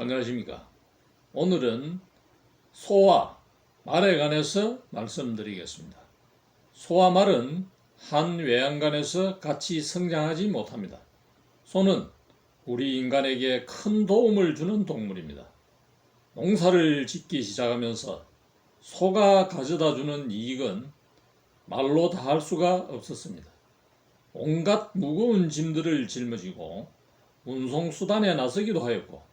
안녕하십니까. 오늘은 소와 말에 관해서 말씀드리겠습니다. 소와 말은 한 외양간에서 같이 성장하지 못합니다. 소는 우리 인간에게 큰 도움을 주는 동물입니다. 농사를 짓기 시작하면서 소가 가져다 주는 이익은 말로 다 할 수가 없었습니다. 온갖 무거운 짐들을 짊어지고 운송수단에 나서기도 하였고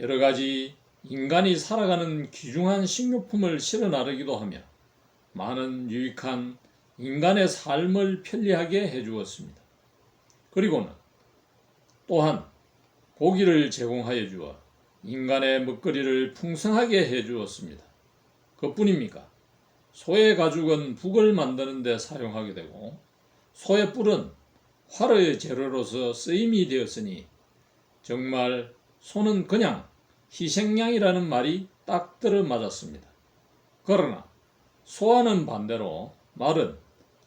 여러 가지 인간이 살아가는 귀중한 식료품을 실어 나르기도 하며 많은 유익한 인간의 삶을 편리하게 해주었습니다. 그리고는 또한 고기를 제공하여 주어 인간의 먹거리를 풍성하게 해주었습니다. 그뿐입니까? 소의 가죽은 북을 만드는 데 사용하게 되고 소의 뿔은 활의 재료로서 쓰임이 되었으니 정말 소는 그냥 희생양이라는 말이 딱 들어맞았습니다. 그러나 소와는 반대로 말은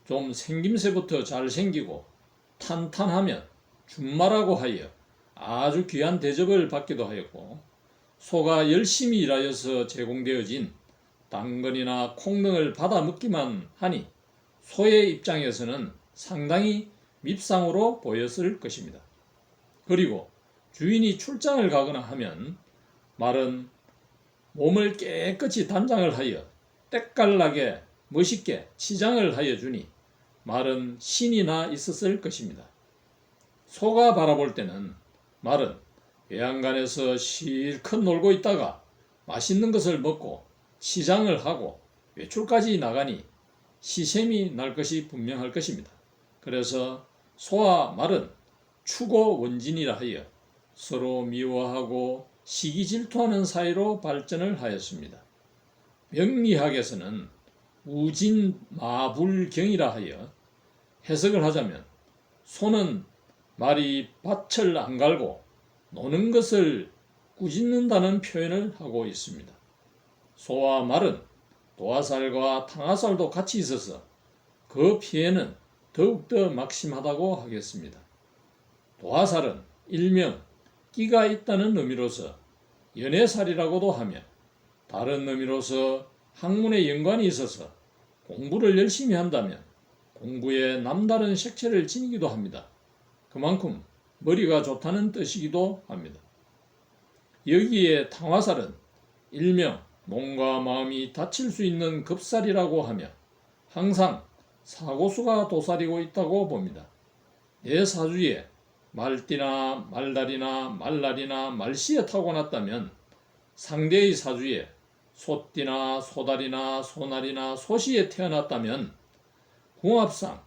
좀 생김새부터 잘생기고 탄탄하면 준마라고 하여 아주 귀한 대접을 받기도 하였고 소가 열심히 일하여서 제공되어진 당근이나 콩 등을 받아 먹기만 하니 소의 입장에서는 상당히 밉상으로 보였을 것입니다. 그리고 주인이 출장을 가거나 하면 말은 몸을 깨끗이 단장을 하여 때깔나게 멋있게 치장을 하여 주니 말은 신이 나 있었을 것입니다. 소가 바라볼 때는 말은 외양간에서 실컷 놀고 있다가 맛있는 것을 먹고 치장을 하고 외출까지 나가니 시샘이 날 것이 분명할 것입니다. 그래서 소와 말은 추고 원진이라 하여 서로 미워하고 시기 질투하는 사이로 발전을 하였습니다. 명리학에서는 우진마불경이라 하여 해석을 하자면 소는 말이 밭을 안 갈고 노는 것을 꾸짖는다는 표현을 하고 있습니다. 소와 말은 도화살과 탕화살도 같이 있어서 그 피해는 더욱더 막심하다고 하겠습니다. 도화살은 일명 끼가 있다는 의미로서 연애살이라고도 하며 다른 의미로서 학문에 연관이 있어서 공부를 열심히 한다면 공부에 남다른 색채를 지니기도 합니다. 그만큼 머리가 좋다는 뜻이기도 합니다. 여기에 탕화살은 일명 몸과 마음이 다칠 수 있는 급살이라고 하며 항상 사고수가 도사리고 있다고 봅니다. 내 사주에 말띠나 말달이나 말날이나 말씨에 타고났다면 상대의 사주에 소띠나 소달이나 소날이나 소시에 태어났다면 궁합상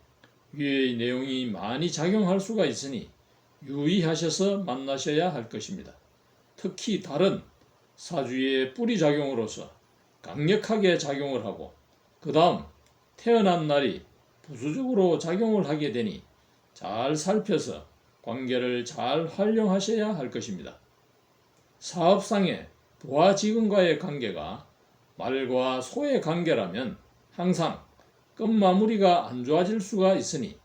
위의 내용이 많이 작용할 수가 있으니 유의하셔서 만나셔야 할 것입니다. 특히 달은 사주의 뿌리 작용으로서 강력하게 작용을 하고 그 다음 태어난 날이 부수적으로 작용을 하게 되니 잘 살펴서 관계를 잘 활용하셔야 할 것입니다. 사업상의 부하 직원과의 관계가 말과 소의 관계라면 항상 끝 마무리가 안 좋아질 수가 있으니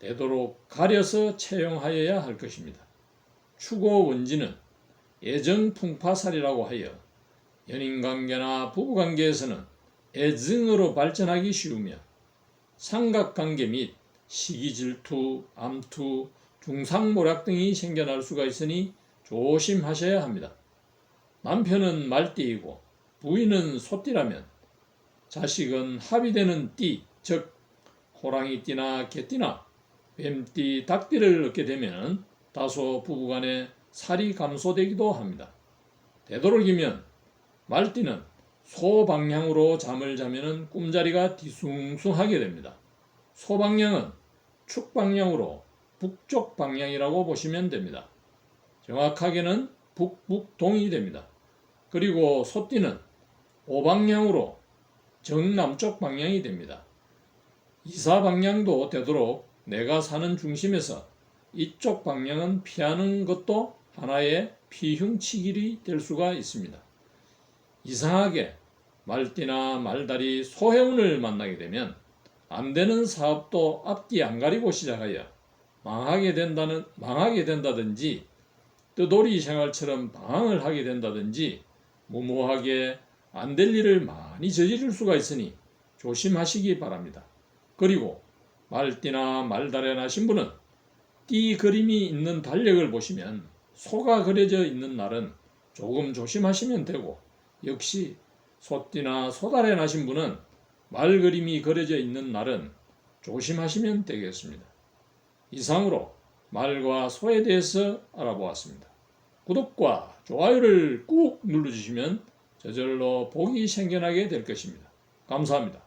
되도록 가려서 채용하여야 할 것입니다. 추고 원지는 애정 풍파살이라고 하여 연인 관계나 부부 관계에서는 애증으로 발전하기 쉬우며 삼각 관계 및 시기 질투, 암투, 중상모략 등이 생겨날 수가 있으니 조심하셔야 합니다. 남편은 말띠이고 부인은 소띠라면 자식은 합의되는 띠, 즉 호랑이띠나 개띠나 뱀띠, 닭띠를 얻게 되면 다소 부부간에 살이 감소되기도 합니다. 되도록이면 말띠는 소 방향으로 잠을 자면 꿈자리가 뒤숭숭하게 됩니다. 소 방향은 축 방향으로 북쪽 방향이라고 보시면 됩니다. 정확하게는 북북동이 됩니다. 그리고 소띠는 오방향으로 정남쪽 방향이 됩니다. 이사 방향도 되도록 내가 사는 중심에서 이쪽 방향은 피하는 것도 하나의 피흉치길이 될 수가 있습니다. 이상하게 말띠나 말다리 소해운을 만나게 되면 안 되는 사업도 앞뒤 안 가리고 시작하여 망하게 된다는 망하게 된다든지 뜨돌이 생활처럼 방황을 하게 된다든지 무모하게 안 될 일을 많이 저지를 수가 있으니 조심하시기 바랍니다. 그리고 말띠나 나신 분은 띠 그림이 있는 달력을 보시면 소가 그려져 있는 날은 조금 조심하시면 되고 역시 소띠나 소달에 나신 분은 말 그림이 그려져 있는 날은 조심하시면 되겠습니다. 이상으로 말과 소에 대해서 알아보았습니다. 구독과 좋아요를 꾹 눌러주시면 저절로 복이 생겨나게 될 것입니다. 감사합니다.